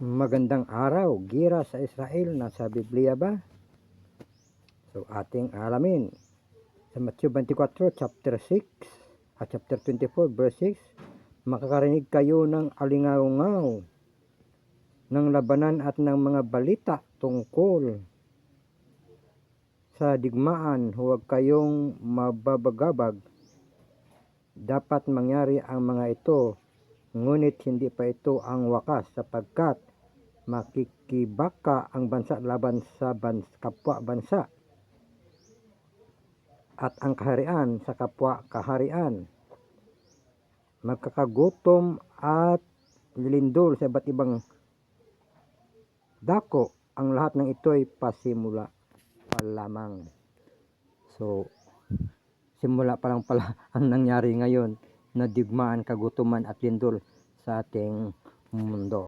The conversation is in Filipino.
Magandang araw, gira sa Israel, nasa Biblia ba? So ating alamin sa Matthew 24 chapter 6 at chapter 24 verse 6 makakarinig kayo ng alingaw-ngaw ng labanan at ng mga balita tungkol sa digmaan. Huwag kayong mababagabag. Dapat mangyari ang mga ito ngunit hindi pa ito ang wakas sapagkat makikibaka ang bansa laban sa bans kapwa bansa at ang kaharian sa kapwa kaharian magkakagutom at lilindol sa iba't ibang dako ang lahat ng ito ay pasimula pa lamang so simula pa lang pala ang nangyari ngayon na digmaan, kagutuman at lindol sa ating mundo.